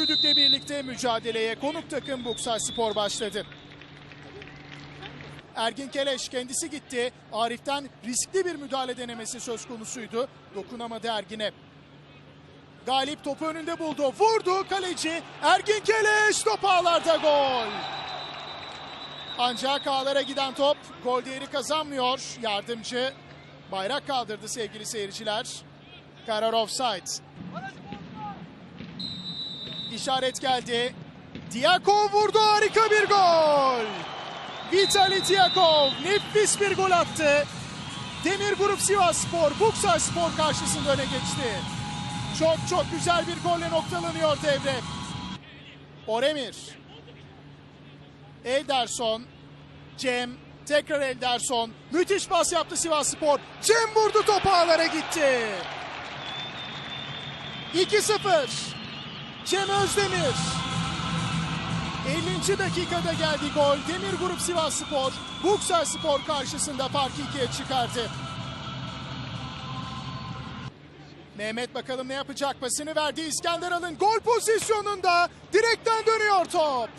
düdükle birlikte mücadeleye konuk takım Buksar Spor başladı. Ergin Keleş kendisi gitti. Arif'ten riskli bir müdahale denemesi söz konusuydu. Dokunamadı Ergin'e. Galip topu önünde buldu. Vurdu kaleci. Ergin Keleş top ağlarda gol. Ancak ağlara giden top gol değeri kazanmıyor. Yardımcı bayrak kaldırdı sevgili seyirciler. Karar offside. İşaret geldi. Diakov vurdu harika bir gol. Vitali Diakov nefis bir gol attı. Demir Grup Sivas Spor, Buksa Spor karşısında öne geçti. Çok çok güzel bir golle noktalanıyor devre. Oremir. Ederson. Cem. Tekrar Ederson. Müthiş pas yaptı Sivas Spor. Cem vurdu top ağlara gitti. 2-0. Cem Özdemir. 50. dakikada geldi gol. Demir Grup Sivas Spor, Buksar Spor karşısında farkı ikiye çıkardı. Mehmet bakalım ne yapacak pasını verdi İskender Alın gol pozisyonunda direkten dönüyor top.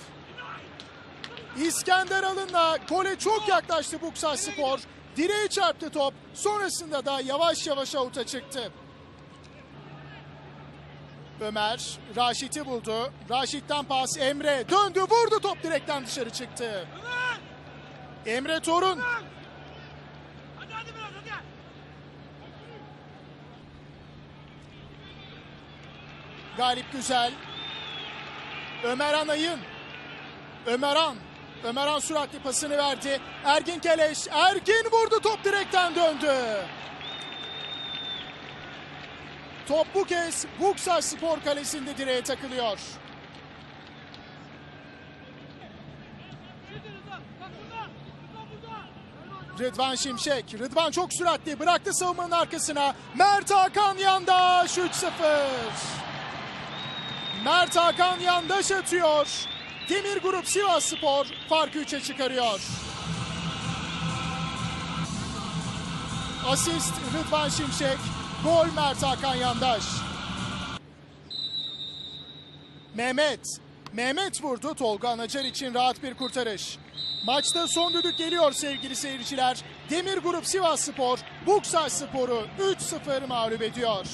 İskender Alın'la gole çok yaklaştı Buksar Spor. Direğe çarptı top. Sonrasında da yavaş yavaş avuta çıktı. Ömer Raşit'i buldu. Raşit'ten pas Emre döndü vurdu top direkten dışarı çıktı. Emre Torun Hadi hadi biraz hadi. Galip Güzel. Ömer Anay'ın. Ömeran. Ömeran süratli pasını verdi. Ergin Keleş. Ergin vurdu top direkten döndü. Top bu kez Buksa Spor kalesinde direğe takılıyor. Rıdvan Şimşek. Rıdvan çok süratli bıraktı savunmanın arkasına. Mert Hakan Yandaş 3-0. Mert Hakan Yandaş atıyor. Demir Grup Sivas Spor farkı 3'e çıkarıyor. Asist Rıdvan Şimşek. Gol Mert Hakan Yandaş. Mehmet. Mehmet vurdu. Tolga Anacar için rahat bir kurtarış. Maçta son düdük geliyor sevgili seyirciler. Demir Grup Sivas Spor, Buksa Spor'u 3-0 mağlup ediyor.